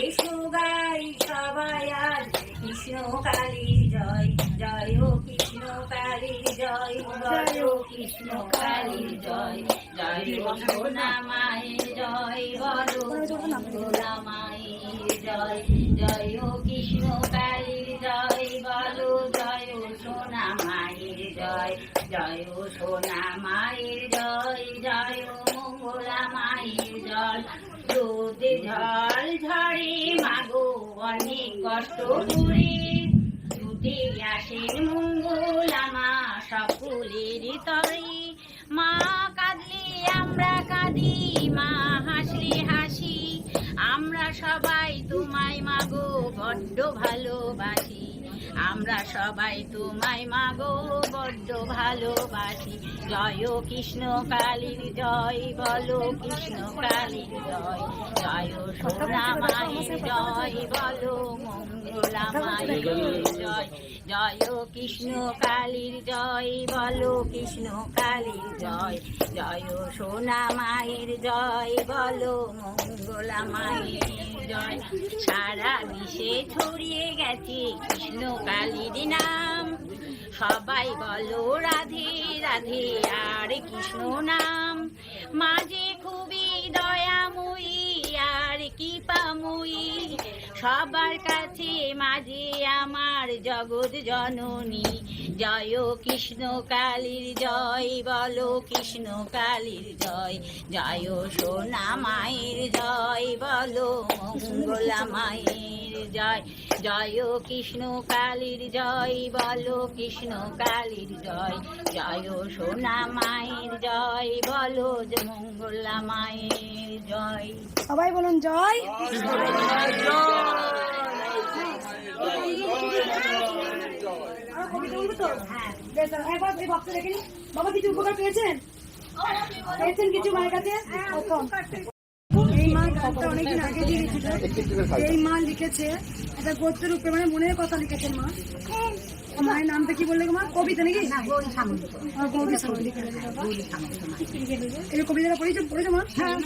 এসো গাই সবাই আজ কৃষ্ণ জয় জয় ও কৃষ্ণ জয় জয় ও কৃষ্ণ জয়। জয় ও সোনা মায়ের জয় বলো মায়ের জয় জয় ও কৃষ্ণ জয়, বলো জয় ও সোনা মায়ের জয় জয় ও সোনা মায়ের জয় জয় ও মায়ের জয়। রোদে ঝড় ঝড়ে, মাগো, অনেক কষ্ট করে। ছুটে আসেন মঙ্গলা মা সকলের তরে। মা কাঁদলে আমরা কাঁদি, মা হাসলে হাসি। আমরা সবাই তোমায়, মাগো, বড্ড ভালোবাসি। আমরা সবাই তোমায় মাগো, বড্ড ভালোবাসি। জয় কৃষ্ণ কালীর জয়, বলো কৃষ্ণ কালীর জয়। জয় সোনা মায়ের জয়, বলো জয় কৃষ্ণ কালীর জয় বলো কৃষ্ণ কালীর জয় জয় জয় বলো জয় সারা বিশ্বে ছড়িয়ে গেছে কৃষ্ণ কালীর নাম সবাই বলো রাধে রাধে আর কৃষ্ণ নাম মাঝে খুবই দয়াময়ী আর কৃপাময়ী সবার কাছে মাঝে আমার জগৎ জননী। জয় কৃষ্ণ কালীর জয় বলো কৃষ্ণ কালীর জয়। জয় সোনা মায়ের জয় বলো মঙ্গলা মায়ের জয়। জয় কৃষ্ণ কালীর জয় বলো কৃষ্ণ কালীর জয়। জয় সোনা মায়ের জয় বলো যে মঙ্গলা মায়ের জয়। সবাই বলুন জয়। বেশ, একবার এই বাবা কিছু উপকার পেয়েছেন? পেয়েছেন কিছু মায়ের কাছে? এই মা গানটা অনেকদিন আগে দিয়েছিল। এই মা লিখেছে একটা গদ্য রূপে মানে মনের কথা লিখেছেন মা। মায়ের নামটা কি বললে মা? কবিতা নাকি? গৌরী সামন্ত। কবিতাটা পড়েছো পড়েছো মা? হ্যাঁ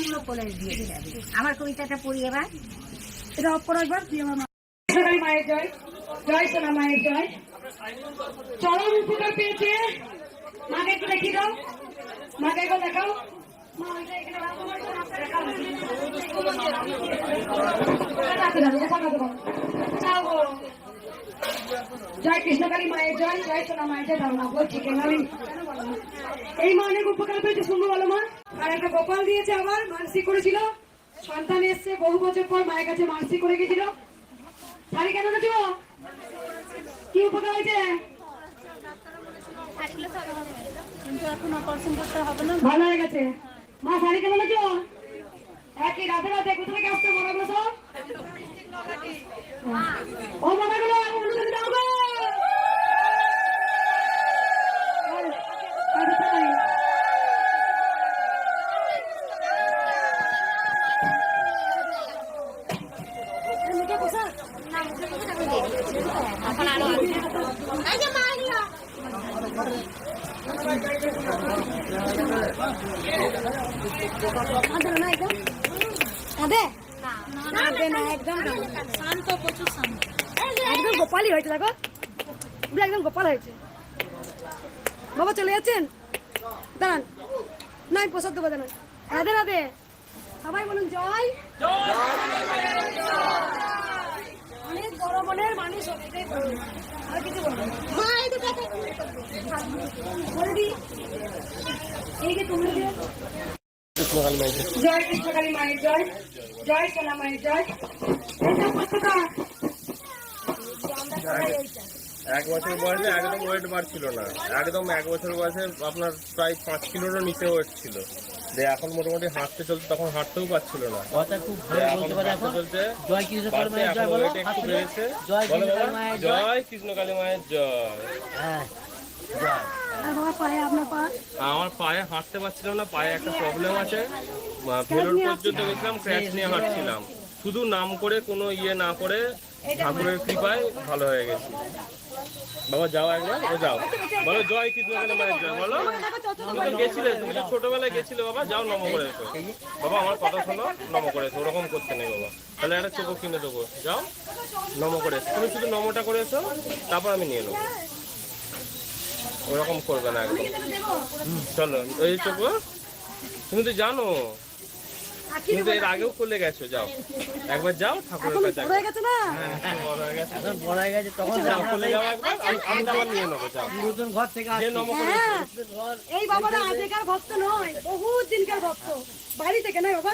দিয়ে আমার কবিতাটা পড়ি এবার। এটা অফ করো একবার তুই আমার মায়ের জয়। জয় সোনা মায়ের জয়। চরম উপকার পেয়েছে। মাকে একটু দেখিয়ে দাও। মাকে একবার দেখাও। জয় কৃষ্ণকালী মায়ের জয় জয় সোনা মায়ের জয়, ধারণা বলছি কেন আমি এই মা অনেক উপকার পেয়েছে, শুনব বলো মা। আর একটা গোপাল দিয়েছে আবার, মানসিক করেছিল। সন্তান এসছে বহু বছর পর মায়ের কাছে মানসিক করে গেছিল। শাড়ি কেন নেছো কি উপকার হয়েছে? ভালো হয়ে গেছে। মা, শাড়ি কেমন আছো একই রাতে রাতে কোথা থেকে আসতে মনে করছ ও মনে করো অনুদান দাও গো কাঁদে কাঁদে না একদম গোপালই হয়েছে দেখো। একদম গোপাল হয়েছে। বাবা চলে যাচ্ছেন? দাঁড়ান। নাই প্রসাদ দেবো দাঁড়ান। রাধে রাধে সবাই বলুন জয়। অনেক বড় মনের মানুষ। আর কিছু না। বলে দিই এই যে তোমরা যে জয় কৃষ্ণকালী মায়ের জয় জয় সোনা মায়ের জয়। এক বছর বয়সে একদম ওয়েট বাড়ছিল না। একদম এক বছর বয়সে আপনার প্রায় পাঁচ কিলোরও নিচে ওয়েট ছিল। যে এখন মোটামুটি হাঁটতে চলতে তখন হাঁটতেও পারছিল না। কথা খুব ভালো বলতে পারে এখন। জয় কৃষ্ণ কালী মায়ের জয় বলো weight একটু বেড়েছে। জয় কৃষ্ণ কালী মায়ের জয়। জয় কৃষ্ণ কালী মায়ের জয়। হ্যাঁ। আমার পায়ে হাঁটতে পারছিলাম না পায়ে একটা প্রবলেম আছে। ভেলোর পর্যন্ত গেছিলাম ক্র্যাচ নিয়ে হাঁটছিলাম। শুধু নাম করে কোনো ইয়ে না করে ঠাকুরের কৃপায় ভালো হয়ে গেছে। বাবা যাও একবার ও যাও। বলো জয় কৃষ্ণকালী মায়ের জয় বলো। তুমি তো গেছিলে তুমি তো ছোটবেলায় গেছিলে বাবা। যাও নম করে এসো। বাবা আমার কথা শোনো নম করে এসো। ওরকম করতে নেই বাবা। তাহলে একটা চোখো কিনে দেবো। যাও নম করে তুমি শুধু নমটা করে এসো তারপর আমি নিয়ে নেব। ওরকম করবে না একদম। চলো এই চোখো তুমি তো জানো তুমি তো এর আগেও করলে গেছো যাও। একবার যাও ঠাকুরের কাছে একবার। হয়ে গেছে না? হ্যাঁ, বড় হয়ে গেছে। এখন বড় হয়ে গেছে তখন যাও চলে যাও একবার আমি আবার নিয়ে নেব যাও। নতুন ঘর থেকে আসছি। নম হ্যাঁ ঘর এই বাবাটা আগেকার ভক্ত নয় বহুত দিনকার ভক্ত। বাড়ি থেকে নয় বাবা?